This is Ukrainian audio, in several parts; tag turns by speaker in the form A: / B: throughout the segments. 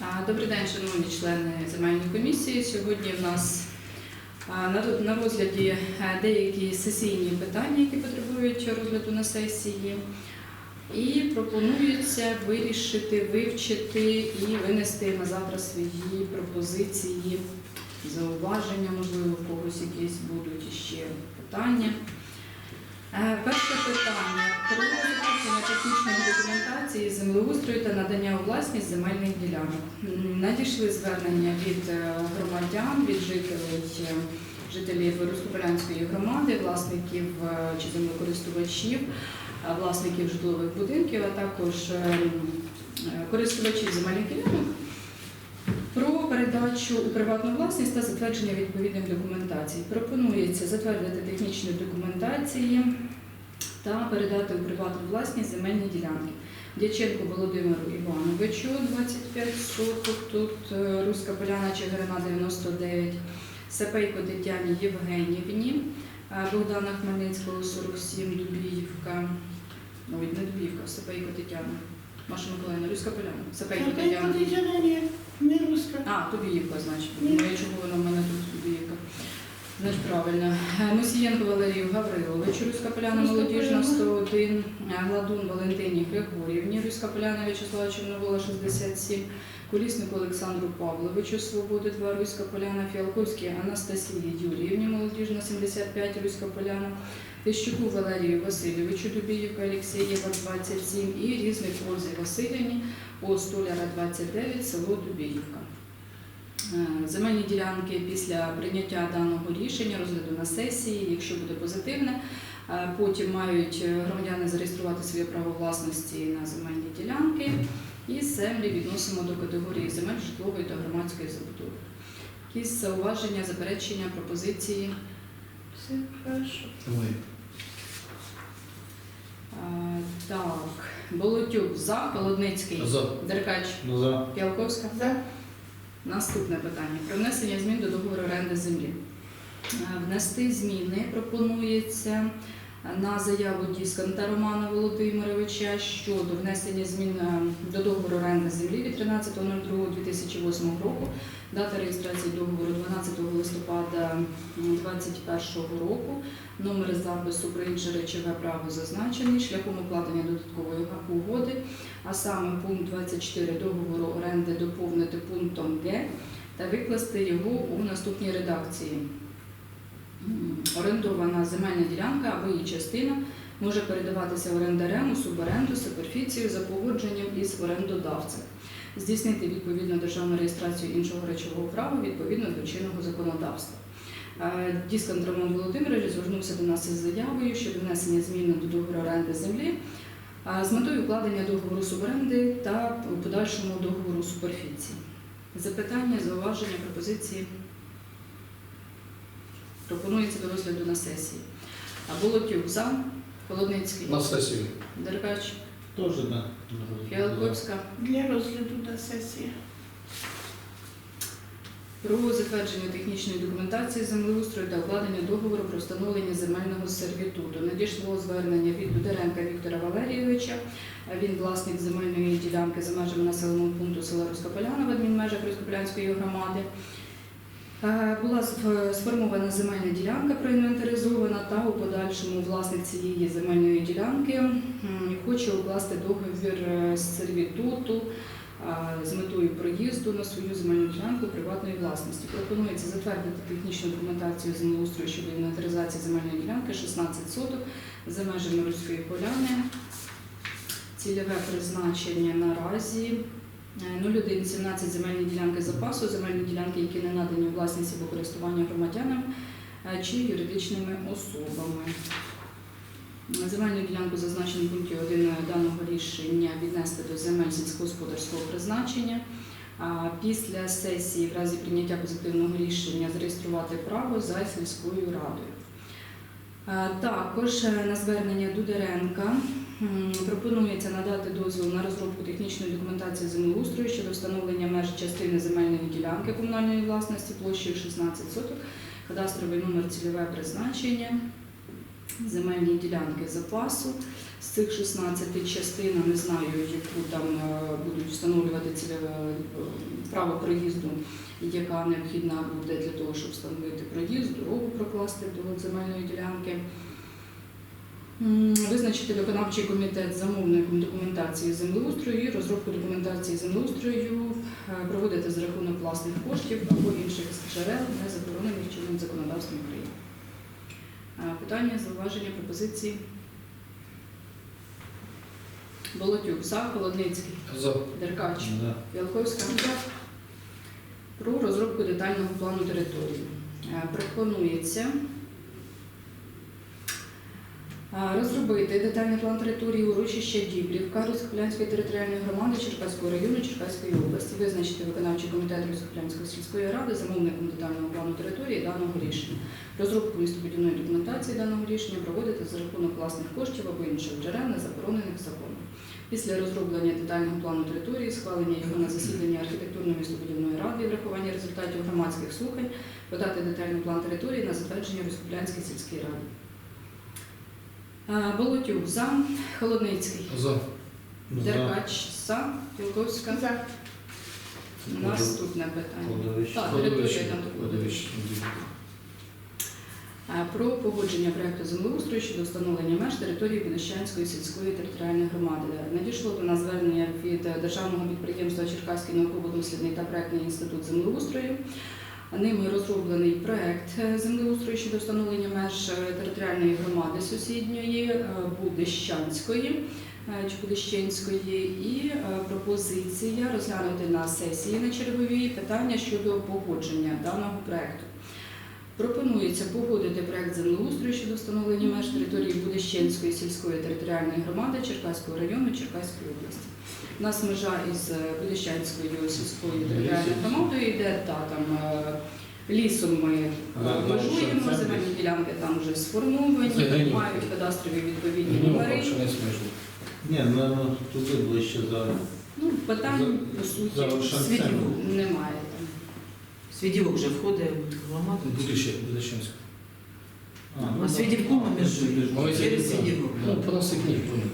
A: Добрий день, шановні члени земельної комісії. Сьогодні в нас на розгляді е, деякі сесійні питання, які потребують розгляду на сесії. І пропонується вирішити, вивчити і винести на завтра свої пропозиції, зауваження, можливо, в когось якісь будуть ще питання. Е, Перше питання про затвердження технічної документації землеустрою та надання у власність земельних ділянок. Надійшли звернення від е, громадян, від жителів, е, жителів Руськополянської громади, власників чи землекористувачів, власників житлових будинків, а також е, м, е, користувачів земельних ділянок передачу у приватну власність та затвердження відповідних документацій. Пропонується затвердити технічні документації та передати у приватну власність земельні ділянки. Дяченко Володимиру Івановичу 25 соток, тут е, Руська Поляна Чигирина 99, Сапейко Тетяні Євгенівні, е, Богдана Хмельницького 47, Дубіївка, ой, не Дубіївка, Сапейко Тетяна. Маша Миколаївна, Руська Поляна, Сапейко Тетяна.
B: Не руська.
A: А, Тобіївка, значить.
B: Ні.
A: Ну, я чого воно в мене тут Тобіївка. Значить, правильно. Е, Мусієнко Валерію Гавриловичу, Руська Поляна Молодіжна 101, е, Гладун Валентині Григорівні, Руська Поляна В'ячеслава Чорновола 67, Коліснику Олександру Павловичу, Свободи 2, Руська Поляна, Фіалковській Анастасії Юріївні, Молодіжна 75, Руська Поляна, Тищуку Валерію Васильовичу, Дубіївка Олексієва 27 і Різник Ользі Васильівні, О Столяра 29, село Дубіївка. Е, Земельні ділянки після прийняття даного рішення розгляду на сесії, якщо буде позитивне, е, потім мають е, громадяни зареєструвати своє право власності на земельні ділянки і землі відносимо до категорії земель житлової та громадської забудови. Якісь зауваження, заперечення, пропозиції.
B: Все хорошо.
A: Так, Болотюк за, Холодницький,
C: За.
A: Деркач,
C: За.
A: Пялковська.
B: За.
A: Наступне питання про внесення змін до договору оренди землі. Е, Внести зміни пропонується на заяву Дісканта Романа Володимировича щодо внесення змін е, до договору оренди землі від 13.02.2008 року. Дата реєстрації договору 12 листопада 2021 року. Номер запису про інше речове право зазначений шляхом укладення додаткової угоди а саме пункт 24 договору оренди доповнити пунктом Г та викласти його у наступній редакції. Орендована земельна ділянка або її частина може передаватися орендарем у суборенду суперфіцію за погодженням із орендодавцем. Здійснити відповідну державну реєстрацію іншого речового права відповідно до чинного законодавства. Е, Діскант Роман Володимирович звернувся до нас із заявою щодо внесення змін до договору оренди землі з метою укладення договору суборенди та подальшому договору суперфіції. Запитання, зауваження, пропозиції пропонується до розгляду на сесії. А Болотюк за, Холодницький,
C: На сесію.
A: Деркач,
C: Теж да.
A: Фіалковська.
B: Для розгляду на сесії.
A: Про затвердження технічної документації землеустрою та укладення договору про встановлення земельного сервітуту. Надійшло звернення від Дударенка Віктора Валерійовича. Він власник земельної ділянки за межами населеного пункту села Руська Поляна в адмінмежах Руськополянської громади. Е, Була сформована земельна ділянка проінвентаризована та у подальшому власник цієї земельної ділянки хоче укласти договір е, з сервітуту з метою проїзду на свою земельну ділянку приватної власності. Пропонується затвердити технічну документацію землеустрою щодо інвентаризації земельної ділянки 16 соток за межами Руської поляни. Цільове призначення наразі 0117 земельні ділянки запасу, земельні ділянки, які не надані у власність або користування громадянам е, чи юридичними особами. Земельну ділянку зазначено в пункті 1 даного рішення віднести до земель сільськогосподарського призначення. Після сесії, в разі прийняття позитивного рішення, зареєструвати право за сільською радою. Також е, на звернення Дударенка пропонується надати дозвіл на розробку технічної документації землеустрою щодо встановлення меж частини земельної ділянки комунальної власності площею 16 соток, кадастровий номер цільове призначення земельні ділянки запасу. З цих 16 частин, не знаю, яку там е, будуть встановлювати цільове е, право проїзду, яка необхідна буде для того, щоб встановити проїзд, дорогу прокласти до земельної ділянки. Визначити виконавчий комітет замовником документації землеустрою і розробку документації землеустрою е, проводити за рахунок власних коштів або інших джерел, не заборонених чинним законодавством України. Е, Питання, зауваження, пропозиції. Болотюк, за, Холодницький,
C: За.
A: Деркач,
D: Да.
A: Ялковська. Про розробку детального плану території. Е, Пропонується розробити детальний план території урочища Дібрівка Росохлянської територіальної громади Черкаського району Черкаської області, визначити виконавчий комітет Росохлянської сільської ради замовником детального плану території даного рішення. Розробку містобудівної документації даного рішення проводити за рахунок власних коштів або інших джерел, не заборонених законом. Після розроблення детального плану території, схвалення його на засіданні архітектурно містобудівної ради і врахування результатів громадських слухань, подати детальний план території на затвердження Роскоплянській сільській раді. Болотюк за, Холодницький,
C: За.
A: Деркач за, Білковська.
B: За.
A: Наступне питання.
D: Кладовище.
A: Так, територія там.
C: Кладовище.
A: Про погодження проекту землеустрою щодо встановлення меж території Білищанської сільської територіальної громади. Надійшло до нас звернення від державного підприємства Черкаський науково-дослідний та проектний інститут землеустрою. Ними розроблений проект е, землеустрою щодо встановлення меж е, територіальної громади сусідньої е, Будищанської чи Будищенської і пропозиція розглянути на сесії на черговій питання щодо погодження даного проекту. Пропонується погодити проект землеустрою щодо встановлення меж території Будищенської сільської територіальної громади Черкаського району Черкаської області. У нас межа із е, Будищенською сільською територіальною громадою йде та там е, лісом ми е, межуємо, земельні ділянки там вже сформовані, мають кадастрові відповідні
C: Ну,
A: номери.
D: Ні, ну туди ближче за.
A: Ну, питань по суті світів немає.
E: Свідівок вже входить в громаду.
C: Буде ще, буде ще.
E: А Свідівком ми межуємо.
C: Ми
E: Через Свідівок.
C: Ну, по нас їх ні, по них.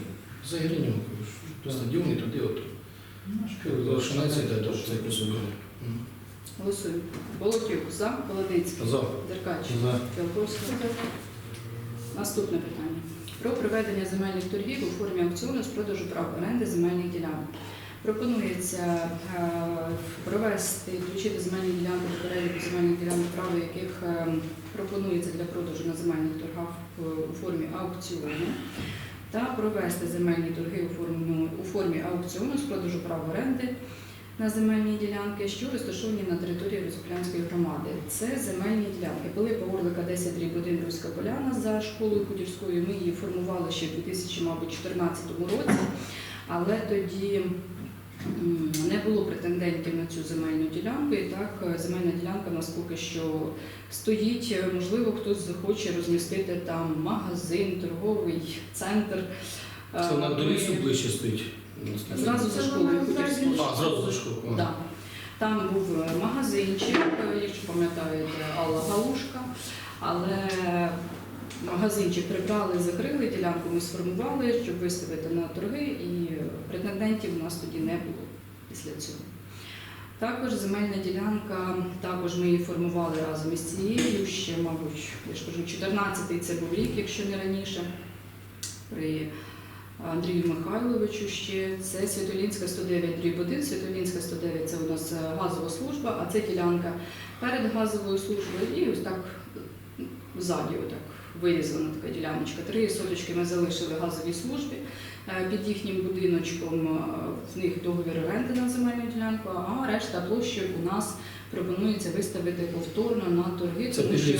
C: За Іриню, стадіоні туди, от. За Шанеці, де теж цей кусок.
A: Голосуємо. Болотюк за, Холодницький,
C: За.
A: Деркач,
D: За.
A: Філковська. Наступне питання. Про проведення земельних торгів у формі аукціону з продажу прав оренди земельних ділянок. Пропонується е, провести, включити земельні ділянки до переліку земельних ділянок, право яких е, пропонується для продажу на земельних торгах у формі аукціону, та провести земельні торги у формі, у формі аукціону з продажу прав оренди на земельні ділянки, що розташовані на території Розоплянської громади. Це земельні ділянки. Пилипа Орлика 10 дріб 1 Руська Поляна за школою худівською. Ми її формували ще в 2014 році, але тоді не було претендентів на цю земельну ділянку. І так е, земельна ділянка в нас поки що стоїть. Е, Можливо, хтось захоче розмістити там магазин, торговий центр. Е,
C: Це на до лісу ближче стоїть.
A: Зразу за школою
C: зразу за школою.
A: Да. Там був е, магазинчик, е, якщо пам'ятаєте, Алла Галушка, але магазинчик прибрали, закрили, ділянку ми сформували, щоб виставити на торги, і е, претендентів у нас тоді не було після цього. Також земельна ділянка, також ми її формували разом із цією, ще, мабуть, я ж кажу, 14-й це був рік, якщо не раніше, при Андрію Михайловичу ще. Це Святолінська 109 дріб 1. Святолінська 109 це у нас газова служба, а це ділянка перед газовою службою і ось так м, ззаді отак вирізана така діляночка. Три соточки ми залишили газовій службі. Е, Під їхнім будиночком е, в них договір оренди на земельну ділянку, а решта площі у нас пропонується виставити повторно на торги,
C: Це
A: тому що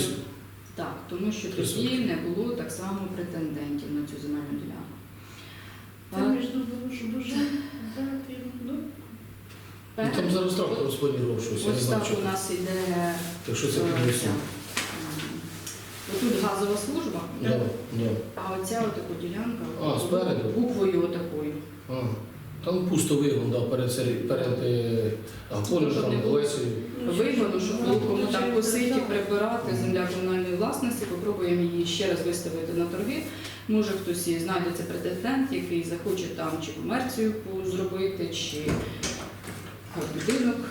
A: так, тому що тоді не було так само претендентів на цю земельну ділянку.
B: Це між дуже. Ну,
C: Ну, Там зараз трактор розпланував щось,
A: Ось
C: знаю,
A: так у нас іде
C: Так що це
A: е,
C: під
A: ця,
C: лісом.
A: м, Отут газова служба,
C: Да, да.
A: а оця отаку ділянка
C: А, спереду?
A: буквою отакою.
C: А, Там пусто вигон, да, перед, сері- перед е,
A: Щоб не було. Вигоду, щоб було кому там косити, прибирати земля комунальної власності, попробуємо її ще раз виставити на торги. Може хтось і знайдеться претендент, який захоче там чи комерцію зробити, чи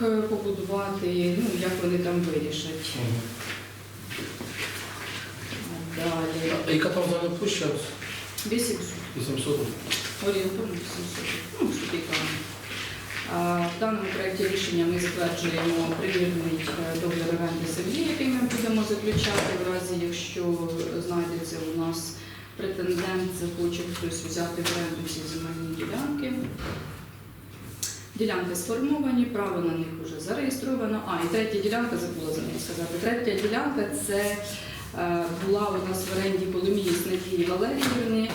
A: е, побудувати, ну як вони там вирішать.
C: Мгм.
A: Далі.
C: А яка там зараз площа?
A: 800.
C: 800?
A: Орієнтовно 800. Ну, що таке. А, В даному проєкті рішення ми затверджуємо примірний е, договір оренди землі, який ми будемо заключати в разі, якщо знайдеться у нас претендент, захоче хтось взяти в оренду ці земельні ділянки. Ділянки сформовані, право на них вже зареєстровано. А, і третя ділянка, забула за неї сказати. Третя ділянка це була у нас в оренді Коломієць Надії Валеріївни.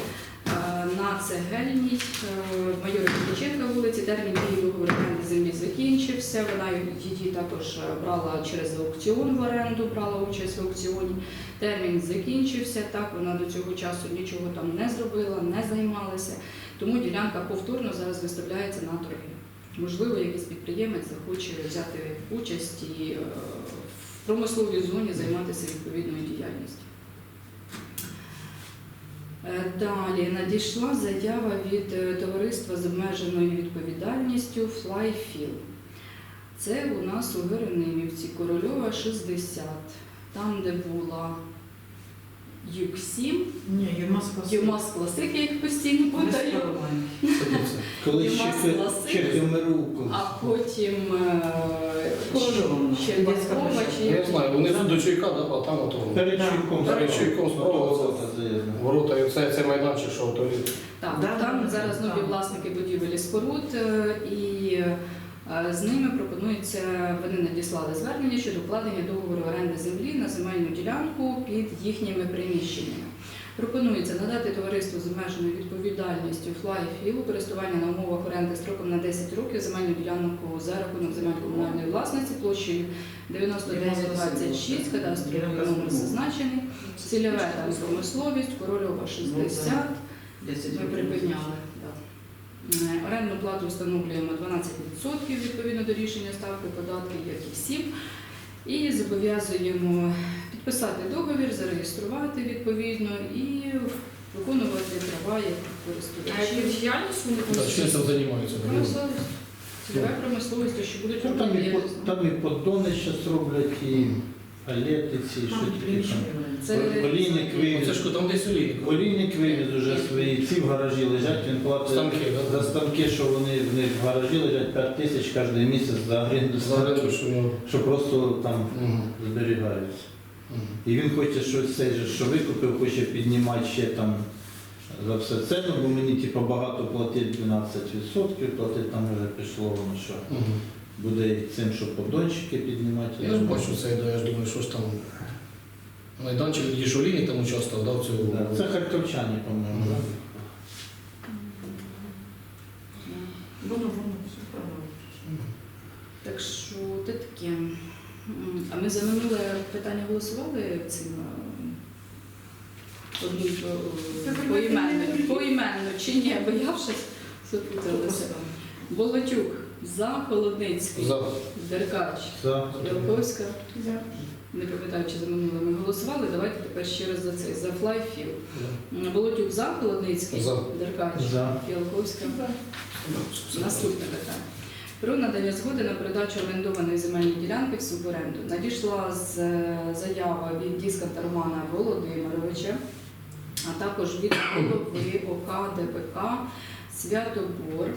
A: Е, На цегельній е, майора Кириченка вулиці термін дії оренди землі закінчився. Вона її також е, брала через аукціон в оренду, брала участь в аукціоні. Термін закінчився. Так вона до цього часу нічого там не зробила, не займалася. Тому ділянка повторно зараз виставляється на торги. Можливо, якийсь підприємець захоче взяти участь і е, промисловій зоні займатися відповідною діяльністю. Е, Далі надійшла заява від е, товариства з обмеженою відповідальністю FlyFill. Це у нас у Веренимівці Корольова 60, там, де була Юг-7,
E: Ні, ЮМАС класик.
A: ЮМАС Класик, я їх постійно
C: це?
D: Коли ще Чехи МРУ.
A: А потім е,
E: Корольова вона.
A: Черв'якова чи
C: Я
A: як?
C: знаю, вони до чайка, да, а там ото
D: Перед чайком.
C: Перед справа
D: Ворота
C: ворота, і це, це майданчик, що то.
A: Так,
E: Да,
A: там
E: да,
A: зараз
E: да.
A: нові власники будівель і споруд, е, і з ними пропонується, вони надіслали звернення щодо вкладення договору оренди землі на земельну ділянку під їхніми приміщеннями. Пропонується надати товариству з обмеженою відповідальністю флайфіл у користування на умовах оренди строком на 10 років земельну ділянку за рахунок земель комунальної власності площею 9926, кадастровий номер зазначений, цільове там промисловість, корольова 60.
E: 10
A: Ми припиняли. Е, Орендну плату встановлюємо 12% відповідно до рішення ставки податків, як і всім. І зобов'язуємо підписати договір, зареєструвати відповідно і виконувати права як
B: А
A: користувачів.
B: діяльність вони
C: Да, Чим цим займаються?
A: Промисловість. Промисловість, що будуть
D: Ну, Там
A: робити.
D: і,
A: не
D: под- там і поддони зараз роблять, і палети ці, що тільки там.
A: Це
D: Олійник
C: Ну,
D: вивіз.
C: Ж там десь олійник.
D: Олійник вивіз уже свої, ці в гаражі лежать, він платить
C: Станки,
D: за станки, що вони в них в гаражі лежать 5 тисяч кожен місяць за оренду,
C: За оренду, що
D: що просто там
C: Мгм.
D: зберігаються.
C: Мгм.
D: І він хоче щось цей же, що викупив, хоче піднімати ще там за все це, ну, бо мені типу, багато платить 12%, платить там вже пішло воно що.
C: Мгм.
D: Буде цим, що подончики піднімати.
C: Я ж бачу це, да, я ж думаю, що ж там. Майданчик, ж олійник там участвував, да, в.
D: Да, Це харківчані, по-моєму.
C: Мгм.
D: да?
E: Воно, воно, все правильно.
A: Так що те таке. М, А ми за минуле питання голосували цим е, одним
B: Це
A: е, поіменно, поіменно чи ні, бо я вже запуталася. Болотюк, за Холодницький,
C: За.
A: Деркач,
D: За.
A: Ялковська.
B: За.
A: Не пам'ятаю, чи за минуле ми голосували. Давайте тепер ще раз за цей за флайфіл.
C: Да.
A: Болотюк за Холодницький,
C: За.
A: Деркач,
D: За.
A: Ялковська.
C: Все.
A: Наступне питання. Про надання згоди на передачу орендованої земельної ділянки в суборенду. Надійшла з е, заява від Дісканта Романа Володимировича, а також від голови ОК ДПК Святобор.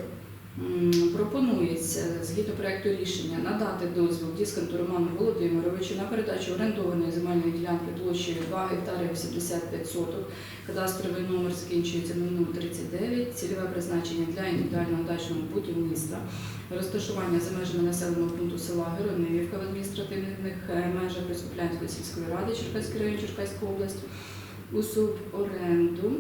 A: Пропонується згідно проекту рішення надати дозвіл Дісканту Роману Володимировичу на передачу орендованої земельної ділянки площею 2 гектари 85 соток. Кадастровий номер закінчується на 039, цільове призначення для індивідуального дачного будівництва, розташування за межами населеного пункту села Геронивівка в адміністративних е, межах Республянської сільської ради Черкаський район Черкаської області у суборенду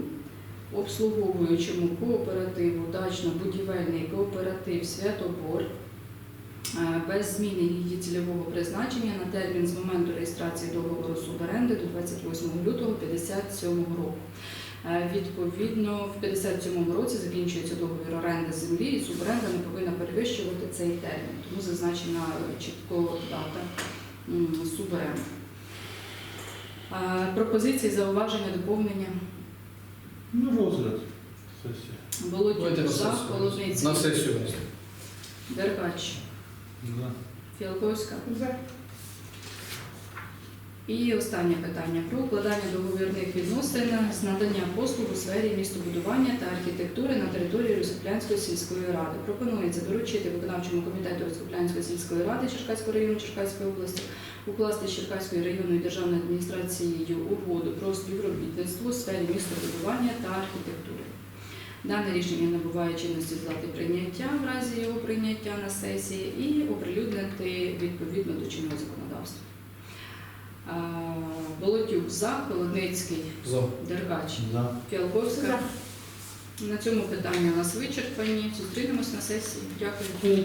A: обслуговуючому кооперативу дачно-будівельний кооператив Святобор е, без зміни її цільового призначення на термін з моменту реєстрації договору суборенди до 28 лютого 57 року. Е, Відповідно, в 57 році закінчується договір оренди землі, і суборенда не повинна перевищувати цей термін. Тому зазначена чітко дата суборенди. Е, Пропозиції, зауваження, доповнення.
D: Ну, розгляд. Сесія.
C: Давайте
A: Володюк
C: на
A: за,
C: сесію.
A: Холодницький,
C: На сесію.
A: Деркач,
D: Да.
A: Філковська.
B: За.
A: І останнє питання про укладання договірних відносин з надання послуг у сфері містобудування та архітектури на території Росоплянської сільської ради. Пропонується доручити виконавчому комітету Росоплянської сільської ради Черкаського району Черкаської області укласти з Черкаською районною державною адміністрацією угоду про співробітництво у сфері містобудування та архітектури. Дане рішення набуває чинності з дати прийняття в разі його прийняття на сесії і оприлюднити відповідно до чинного законодавства. Болотюк за, Холодницький,
C: За.
A: Деркач,
D: За.
A: Фіалковська. На цьому питання у нас вичерпані. Зустрінемось на сесії. Дякую.